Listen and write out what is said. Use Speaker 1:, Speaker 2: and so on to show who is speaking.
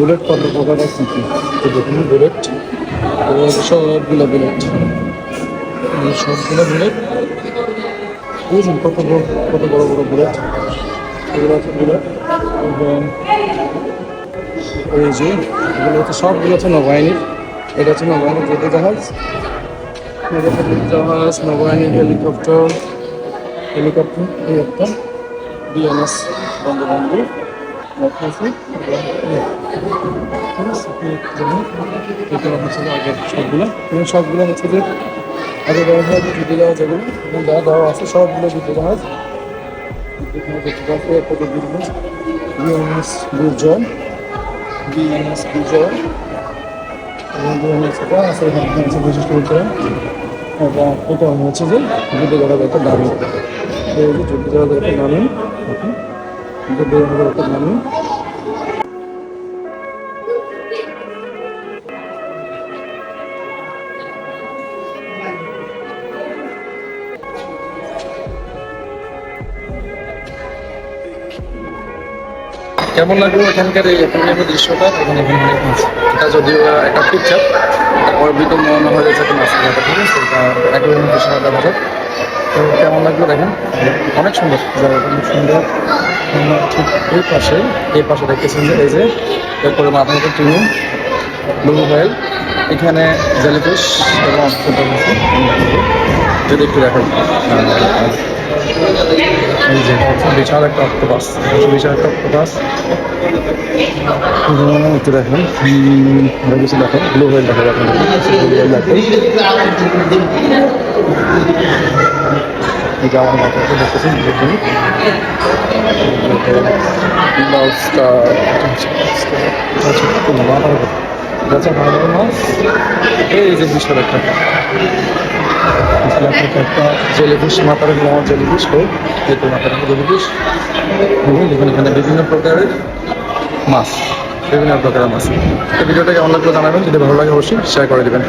Speaker 1: Bullet কত প্রকার আছে কি তো দেখুন বুলেট সবগুলো বুলেট সবগুলো বুলেট বুঝুন কত বড় কত বড় বড় বুলেট এগুলো বুলেট এবং এই যে, এগুলো হচ্ছে সবগুলো হচ্ছে নৌবাহিনীর এটা হচ্ছে নৌবাহিনীর যুদ্ধ জাহাজ জাহাজ নৌবাহিনীর হেলিকপ্টার হেলিকপ্টার এই একটা। বিএনএস আছে ঠিক এটা হচ্ছে যে আগের সবগুলো এবং সবগুলো হচ্ছে যে আগে দেওয়া হয় যে যুদ্ধ জাহাজ যেগুলো এবং দেওয়া দেওয়া আছে সবগুলো যুদ্ধ জাহাজ জাহাজ একটা বিএনএস বিএনএস দুর্জয় এবং আছে বিশেষ করে এবং এটা হচ্ছে যে যুদ্ধ জাহাজ একটা দামি যুদ্ধ জাহাজ একটা দামি যুদ্ধ জাহাজ একটা দামি কেমন লাগল এখানকার এই এখানকার দৃশ্যটা? এখানে এখানে অনেক এটা যদিও একটা পিকচার ভিতর মনে হয় যে একটা মাছ দেখা ঠিক আছে এটা একদম দৃশ্য দেখা যায় তো কেমন লাগল দেখেন? অনেক সুন্দর। অনেক সুন্দর। ঠিক এই পাশে এই পাশে দেখতেছেন যে এই যে এরপরে মাথার মতো টিনু, ব্লু হোয়েল। এখানে জেলিফিশ এবং যদি একটু দেখেন। বিশাল একটা অক্টোপাস বিশাল একটা অক্টোপাস একটু দেখেন হুম, আরও কিছু দেখেন ব্লু হোয়েল দেখা যাবে ব্লু হোয়েল আচ্ছা ভালো মাছ? এই যে একটা একটা একটা মহা জেলিফিশ হোক এই তো মাথার জেলিফিশ। এবং দেখুন, এখানে বিভিন্ন প্রকারের মাছ, বিভিন্ন প্রকারের মাছ। এই ভিডিওটা কেমন লাগল জানাবেন, যদি ভালো লাগে অবশ্যই শেয়ার করে দেবেন।